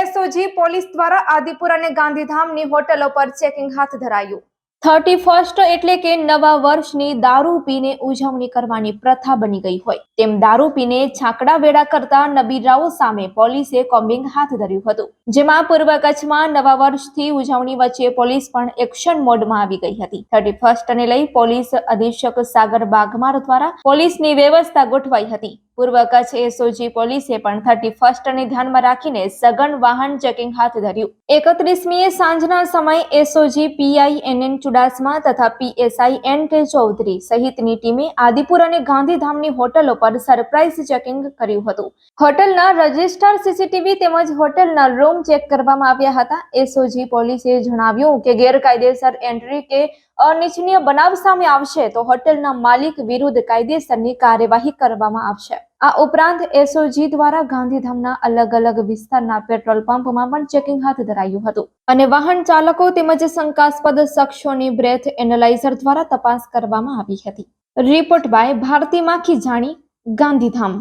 SOG police દ્વારા આદિપુર અને ગાંધીધામની હોટલો પર ચેકિંગ હાથ ધરાયું. થર્ટી ફર્સ્ટ એટલે કે નવા વર્ષની દારૂ પીને ઉજવણી કરવાની પ્રથા બની ગઈ હોય. તેમ દારૂ પીને છાકડા વેડા કરતા નબીરાઓ સામે પોલીસે કોમ્બિંગ હાથ ધર્યું હતું. જેમાં પૂર્વ કચ્છમાં નવા વર્ષથી ઉજવણી વચ્ચે પોલીસ પણ એક્શન મોડમાં આવી ગઈ હતી. થર્ટી ફર્સ્ટને લઈ પોલીસ અધિક્ષક સાગર બાગમાર દ્વારા પોલીસની વ્યવસ્થા ગોઠવાઈ હતી. પૂર્વ કચ્છ એસઓજી પોલીસે પણ થર્ટી ફર્સ્ટને ધ્યાનમાં રાખીને સઘન વાહન ચેકિંગ હાથ ધર્યું. એકત્રીસમીએ સાંજના સમય SOG PI N N Chudasama તથા પીએસઆઈ એન કે ચૌધરી સહિતની ટીમે આદિપુર અને ગાંધીધામની હોટલો પર સરપ્રાઇઝ ચેકિંગ કર્યું હતું. હોટલના રજિસ્ટર સીસીટીવી તેમજ હોટલના રૂમ ચેક કરવામાં આવ્યા હતા. એસઓજી પોલીસે જણાવ્યું કે ગેરકાયદેસર એન્ટ્રી કે અનિચ્છનીય બનાવ સામે આવશે તો હોટલના માલિક વિરુદ્ધ કાયદેસરની કાર્યવાહી કરવામાં આવશે. આ ઉપરાંત એસઓજી દ્વારા ગાંધીધામના અલગ અલગ વિસ્તારના પેટ્રોલ પંપમાં પણ ચેકિંગ હાથ ધરાયું હતું. અને વાહન ચાલકો તેમજ શંકાસ્પદ શખ્સોની બ્રેથ એનાલાઇઝર દ્વારા તપાસ કરવામાં આવી હતી. રિપોર્ટ બાય ભારતી માખી જાણી, ગાંધીધામ.